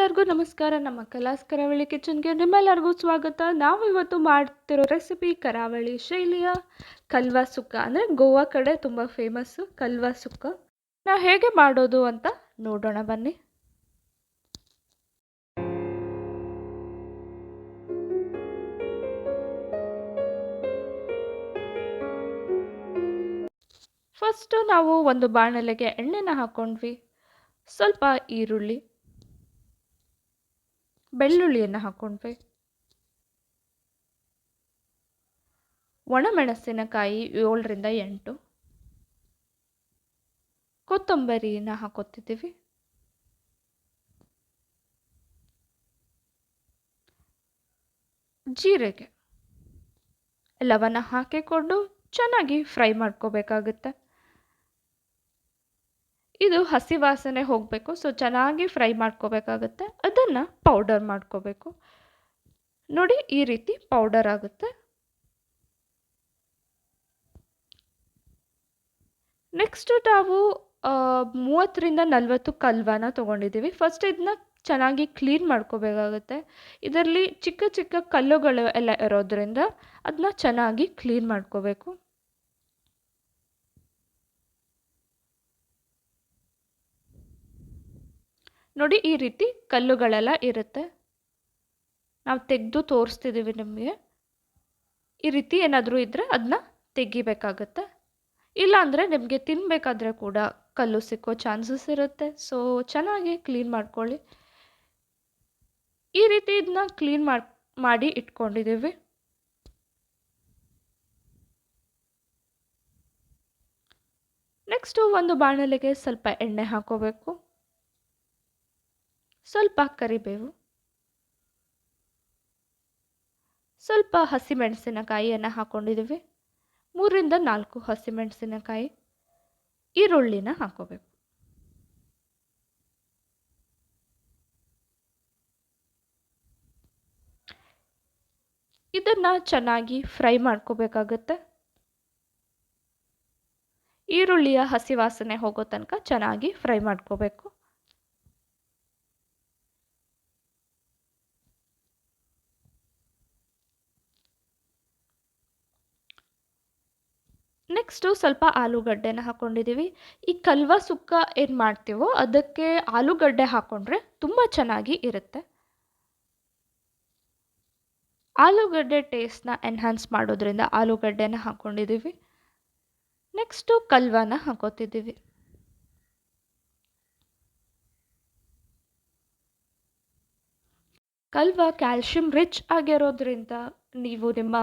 ಎಲ್ಲರಿಗೂ ನಮಸ್ಕಾರ. ನಮ್ಮ ಕಲಾಸ್ ಕರಾವಳಿ ಕಿಚನ್ಗೆ ನಿಮ್ಮೆಲ್ಲರಿಗೂ ಸ್ವಾಗತ. ನಾವು ಇವತ್ತು ಮಾಡ್ತಿರೋ ರೆಸಿಪಿ ಕರಾವಳಿ ಶೈಲಿಯ ಕಲ್ವಾ ಸುಕ್ಕ. ಅಂದರೆ ಗೋವಾ ಕಡೆ ತುಂಬ ಫೇಮಸ್ಸು ಕಲ್ವಾ ಸುಕ್ಕ. ನಾವು ಹೇಗೆ ಮಾಡೋದು ಅಂತ ನೋಡೋಣ, ಬನ್ನಿ. ಫಸ್ಟು ನಾವು ಒಂದು ಬಾಣಲೆಗೆ ಎಣ್ಣೆನ ಹಾಕ್ಕೊಂಡ್ವಿ ಸ್ವಲ್ಪ ಈರುಳ್ಳಿ ಬೆಳ್ಳುಳ್ಳಿಯನ್ನು ಹಾಕ್ಕೊಂಡ್ವಿ ಒಣಮೆಣಸಿನಕಾಯಿ ಏಳರಿಂದ ಎಂಟು. ಕೊತ್ತಂಬರಿನ ಹಾಕೋತಿದ್ದೀವಿ ಜೀರಿಗೆ ಲವಣ ಹಾಕಿಕೊಂಡು ಚೆನ್ನಾಗಿ ಫ್ರೈ ಮಾಡ್ಕೋಬೇಕಾಗುತ್ತೆ. ಇದು ಹಸಿ ವಾಸನೆ ಹೋಗಬೇಕು. ಸೊ ಚೆನ್ನಾಗಿ ಫ್ರೈ ಮಾಡ್ಕೋಬೇಕಾಗುತ್ತೆ. ಅದನ್ನು ಪೌಡರ್ ಮಾಡ್ಕೋಬೇಕು. ನೋಡಿ, ಈ ರೀತಿ ಪೌಡರ್ ಆಗುತ್ತೆ. ನೆಕ್ಸ್ಟ್ ನಾವು ಮೂವತ್ತರಿಂದ ನಲವತ್ತು ಕಲ್ವಾನ ತೊಗೊಂಡಿದ್ದೀವಿ. ಫಸ್ಟ್ ಇದನ್ನ ಚೆನ್ನಾಗಿ ಕ್ಲೀನ್ ಮಾಡ್ಕೋಬೇಕಾಗುತ್ತೆ. ಇದರಲ್ಲಿ ಚಿಕ್ಕ ಚಿಕ್ಕ ಕಲ್ಲುಗಳು ಎಲ್ಲ ಇರೋದ್ರಿಂದ ಅದನ್ನ ಚೆನ್ನಾಗಿ ಕ್ಲೀನ್ ಮಾಡ್ಕೋಬೇಕು. ನೋಡಿ ಈ ರೀತಿ ಕಲ್ಲುಗಳೆಲ್ಲ ಇರುತ್ತೆ. ನಾವು ತೆಗೆದು ತೋರಿಸ್ತಿದ್ದೀವಿ ನಿಮಗೆ. ಈ ರೀತಿ ಏನಾದರೂ ಇದ್ದರೆ ಅದನ್ನ ತೆಗಿಬೇಕಾಗತ್ತೆ. ಇಲ್ಲಾಂದರೆ ನಿಮಗೆ ತಿನ್ನಬೇಕಾದ್ರೆ ಕೂಡ ಕಲ್ಲು ಸಿಕ್ಕೋ ಚಾನ್ಸಸ್ ಇರುತ್ತೆ. ಸೊ ಚೆನ್ನಾಗಿ ಕ್ಲೀನ್ ಮಾಡ್ಕೊಳ್ಳಿ. ಈ ರೀತಿ ಇದನ್ನ ಕ್ಲೀನ್ ಮಾಡಿ ಇಟ್ಕೊಂಡಿದ್ದೀವಿ. ನೆಕ್ಸ್ಟು ಒಂದು ಬಾಣಲೆಗೆ ಸ್ವಲ್ಪ ಎಣ್ಣೆ ಹಾಕೋಬೇಕು. ಸ್ವಲ್ಪ ಕರಿಬೇವು. ಸ್ವಲ್ಪ ಹಸಿಮೆಣಸಿನಕಾಯಿಯನ್ನು ಹಾಕ್ಕೊಂಡಿದ್ದೀವಿ ಮೂರಿಂದ ನಾಲ್ಕು ಹಸಿಮೆಣಸಿನಕಾಯಿ. ಈರುಳ್ಳಿನ ಹಾಕೋಬೇಕು. ಇದನ್ನು ಚೆನ್ನಾಗಿ ಫ್ರೈ ಮಾಡ್ಕೋಬೇಕಾಗತ್ತೆ. ಈರುಳ್ಳಿಯ ಹಸಿ ವಾಸನೆ ಹೋಗೋ ತನಕ ಚೆನ್ನಾಗಿ ಫ್ರೈ ಮಾಡ್ಕೋಬೇಕು. ನೆಕ್ಸ್ಟು ಸ್ವಲ್ಪ ಆಲೂಗಡ್ಡೆನ ಹಾಕ್ಕೊಂಡಿದ್ದೀವಿ ಈ ಕಲ್ವ ಸುಕ್ಕ ಏನು ಮಾಡ್ತೀವೋ ಅದಕ್ಕೆ ಆಲೂಗಡ್ಡೆ ಹಾಕ್ಕೊಂಡ್ರೆ ತುಂಬ ಚೆನ್ನಾಗಿ ಇರುತ್ತೆ. ಆಲೂಗಡ್ಡೆ ಟೇಸ್ಟ್ನ ಎನ್ಹಾನ್ಸ್ ಮಾಡೋದ್ರಿಂದ ಆಲೂಗಡ್ಡೆನ ಹಾಕ್ಕೊಂಡಿದ್ದೀವಿ ನೆಕ್ಸ್ಟು ಕಲ್ವಾನ ಹಾಕೋತಿದ್ದೀವಿ ಕಲ್ವ ಕ್ಯಾಲ್ಶಿಯಂ ರಿಚ್ ಆಗಿರೋದ್ರಿಂದ ನೀವು ನಿಮ್ಮ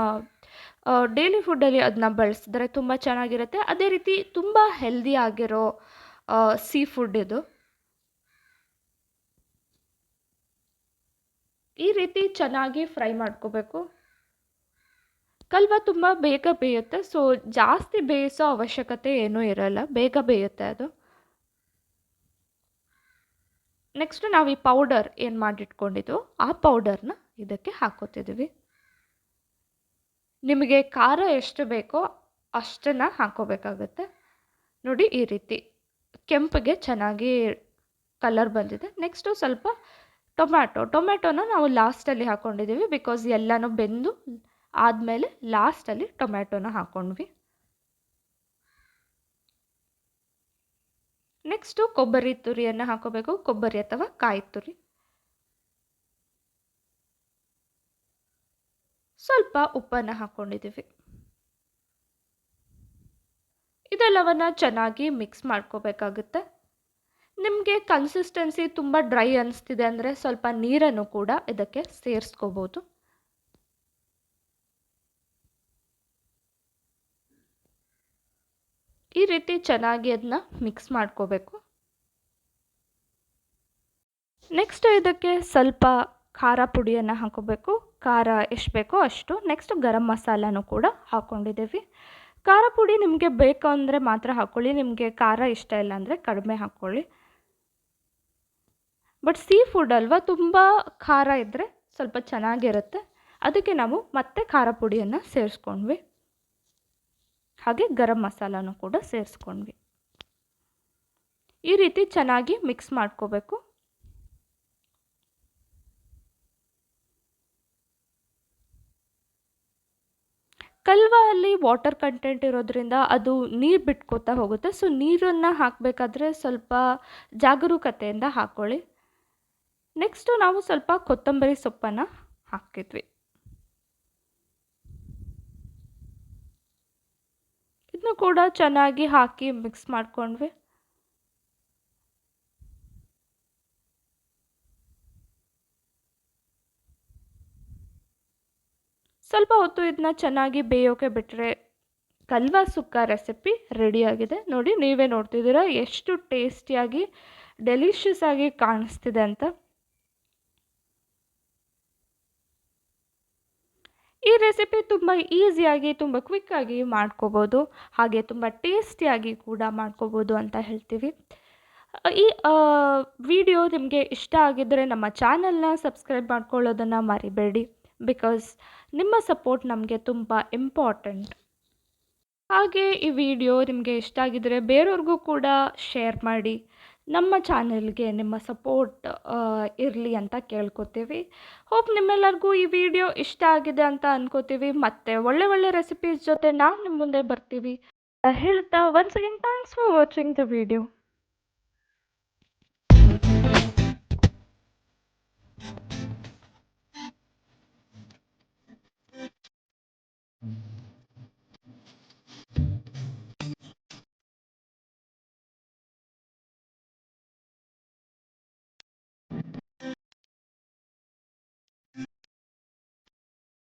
ಡೈಲಿ ಫುಡ್ಡಲ್ಲಿ ಅದನ್ನ ಬಳಸಿದ್ರೆ ತುಂಬ ಚೆನ್ನಾಗಿರುತ್ತೆ. ಅದೇ ರೀತಿ ತುಂಬ ಹೆಲ್ದಿ ಆಗಿರೋ ಸೀ ಫುಡ್ ಇದು. ಈ ರೀತಿ ಚೆನ್ನಾಗಿ ಫ್ರೈ ಮಾಡ್ಕೋಬೇಕು. ಕಲ್ವ ತುಂಬ ಬೇಗ ಬೇಯುತ್ತೆ. ಸೊ ಜಾಸ್ತಿ ಬೇಯಿಸೋ ಅವಶ್ಯಕತೆ ಏನೂ ಇರಲ್ಲ. ಬೇಗ ಬೇಯುತ್ತೆ ಅದು. ನೆಕ್ಸ್ಟ್ ನಾವು ಈ ಪೌಡರ್ ಏನು ಮಾಡಿಟ್ಕೊಂಡಿದ್ದು? ಆ ಪೌಡರ್ನ ಇದಕ್ಕೆ ಹಾಕೋತಿದ್ದೀವಿ. ನಿಮಗೆ ಖಾರ ಎಷ್ಟು ಬೇಕೋ ಅಷ್ಟನ್ನು ಹಾಕೋಬೇಕಾಗುತ್ತೆ. ನೋಡಿ ಈ ರೀತಿ. ಕೆಂಪಿಗೆ ಚೆನ್ನಾಗಿ ಕಲರ್ ಬಂದಿದೆ. ನೆಕ್ಸ್ಟು ಸ್ವಲ್ಪ ಟೊಮ್ಯಾಟೊ. ಟೊಮ್ಯಾಟೊನ ನಾವು ಲಾಸ್ಟಲ್ಲಿ ಹಾಕ್ಕೊಂಡಿದ್ದೀವಿ ಬಿಕಾಸ್ ಎಲ್ಲನೂ ಬೆಂದು ಆದಮೇಲೆ ಲಾಸ್ಟಲ್ಲಿ ಟೊಮ್ಯಾಟೊನ ಹಾಕ್ಕೊಂಡ್ವಿ ನೆಕ್ಸ್ಟು ಕೊಬ್ಬರಿ ತುರಿಯನ್ನು ಹಾಕೋಬೇಕು. ಕೊಬ್ಬರಿ ಅಥವಾ ಕಾಯಿ ತುರಿ. ಸ್ವಲ್ಪ ಉಪ್ಪನ್ನು ಹಾಕ್ಕೊಂಡಿದ್ದೀವಿ ಇದೆಲ್ಲವನ್ನು ಚೆನ್ನಾಗಿ ಮಿಕ್ಸ್ ಮಾಡ್ಕೋಬೇಕಾಗುತ್ತೆ. ನಿಮಗೆ ಕನ್ಸಿಸ್ಟೆನ್ಸಿ ತುಂಬ ಡ್ರೈ ಅನಿಸ್ತಿದೆ ಅಂದರೆ ಸ್ವಲ್ಪ ನೀರನ್ನು ಕೂಡ ಇದಕ್ಕೆ ಸೇರಿಸ್ಕೋಬೋದು. ಈ ರೀತಿ ಚೆನ್ನಾಗಿ ಅದನ್ನ ಮಿಕ್ಸ್ ಮಾಡ್ಕೋಬೇಕು. ನೆಕ್ಸ್ಟ್ ಇದಕ್ಕೆ ಸ್ವಲ್ಪ ಖಾರ ಪುಡಿಯನ್ನು ಹಾಕೋಬೇಕು. ಖಾರ ಎಷ್ಟು ಬೇಕೋ ಅಷ್ಟು. ನೆಕ್ಸ್ಟ್ ಗರಂ ಮಸಾಲನೂ ಕೂಡ ಹಾಕ್ಕೊಂಡಿದ್ದೀವಿ ಖಾರ ಪುಡಿ ನಿಮಗೆ ಬೇಕು ಅಂದರೆ ಮಾತ್ರ ಹಾಕ್ಕೊಳ್ಳಿ ನಿಮಗೆ ಖಾರ ಇಷ್ಟ ಇಲ್ಲ ಅಂದರೆ ಕಡಿಮೆ ಹಾಕ್ಕೊಳ್ಳಿ ಬಟ್ ಸೀ ಫುಡ್ ಅಲ್ವಾ, ತುಂಬ ಖಾರ ಇದ್ದರೆ ಸ್ವಲ್ಪ ಚೆನ್ನಾಗಿರುತ್ತೆ. ಅದಕ್ಕೆ ನಾವು ಮತ್ತೆ ಖಾರ ಪುಡಿಯನ್ನು ಸೇರಿಸ್ಕೊಂಡ್ವಿ. ಹಾಗೆ ಗರಂ ಮಸಾಲನೂ ಕೂಡ ಸೇರಿಸ್ಕೊಂಡ್ವಿ. ಈ ರೀತಿ ಚೆನ್ನಾಗಿ ಮಿಕ್ಸ್ ಮಾಡ್ಕೋಬೇಕು. ಕಲ್ವ ಅಲ್ಲಿ ವಾಟರ್ ಕಂಟೆಂಟ್ ಇರೋದ್ರಿಂದ ಅದು ನೀರು ಬಿಟ್ಕೋತಾ ಹೋಗುತ್ತೆ. ಸೊ ನೀರನ್ನು ಹಾಕಬೇಕಾದ್ರೆ ಸ್ವಲ್ಪ ಜಾಗರೂಕತೆಯಿಂದ ಹಾಕ್ಕೊಳ್ಳಿ ನೆಕ್ಸ್ಟು ನಾವು ಸ್ವಲ್ಪ ಕೊತ್ತಂಬರಿ ಸೊಪ್ಪನ್ನು ಹಾಕಿದ್ವಿ. ಇದನ್ನು ಕೂಡ ಚೆನ್ನಾಗಿ ಹಾಕಿ ಮಿಕ್ಸ್ ಮಾಡ್ಕೊಂಡ್ವಿ. ಸ್ವಲ್ಪ ಹೊತ್ತು ಇದನ್ನ ಚೆನ್ನಾಗಿ ಬೇಯೋಕೆ ಬಿಟ್ಟರೆ ಕಲ್ವಾ ಸುಕ್ಕ ರೆಸಿಪಿ ರೆಡಿಯಾಗಿದೆ ನೋಡಿ, ನೀವೇ ನೋಡ್ತಿದ್ದೀರಾ ಎಷ್ಟು ಟೇಸ್ಟಿಯಾಗಿ, ಡೆಲಿಷಿಯಸ್ ಆಗಿ ಕಾಣಿಸ್ತಿದೆ ಅಂತ. ಈ ರೆಸಿಪಿ ತುಂಬ ಈಸಿಯಾಗಿ, ತುಂಬ ಕ್ವಿಕ್ಕಾಗಿ ಮಾಡ್ಕೋಬೋದು, ಹಾಗೆ ತುಂಬ ಟೇಸ್ಟಿಯಾಗಿ ಕೂಡ ಮಾಡ್ಕೋಬೋದು ಅಂತ ಹೇಳ್ತೀವಿ. ಈ ವಿಡಿಯೋ ನಿಮಗೆ ಇಷ್ಟ ಆಗಿದ್ದರೆ ನಮ್ಮ ಚಾನಲ್ನ ಸಬ್ಸ್ಕ್ರೈಬ್ ಮಾಡ್ಕೊಳ್ಳೋದನ್ನು ಮರಿಬೇಡಿ. ಬಿಕಾಸ್ ನಿಮ್ಮ ಸಪೋರ್ಟ್ ನಮಗೆ ತುಂಬ ಇಂಪಾರ್ಟೆಂಟ್ ಹಾಗೆ ಈ ವಿಡಿಯೋ ನಿಮಗೆ ಇಷ್ಟ ಆಗಿದ್ದರೆ ಬೇರೆಯವ್ರಿಗೂ ಕೂಡ ಶೇರ್ ಮಾಡಿ. ನಮ್ಮ ಚಾನೆಲ್ಗೆ ನಿಮ್ಮ ಸಪೋರ್ಟ್ ಇರಲಿ ಅಂತ ಕೇಳ್ಕೊತೀವಿ. ಹೋಪ್ ನಿಮ್ಮೆಲ್ಲರಿಗೂ ಈ ವಿಡಿಯೋ ಇಷ್ಟ ಆಗಿದೆ ಅಂತ ಅನ್ಕೋತೀವಿ. ಮತ್ತು ಒಳ್ಳೆ ಒಳ್ಳೆ ರೆಸಿಪೀಸ್ ಜೊತೆ ನಾವು ನಿಮ್ಮ ಮುಂದೆ ಬರ್ತೀವಿ. ಹೇಳ್ತಾ once again thanks for watching the video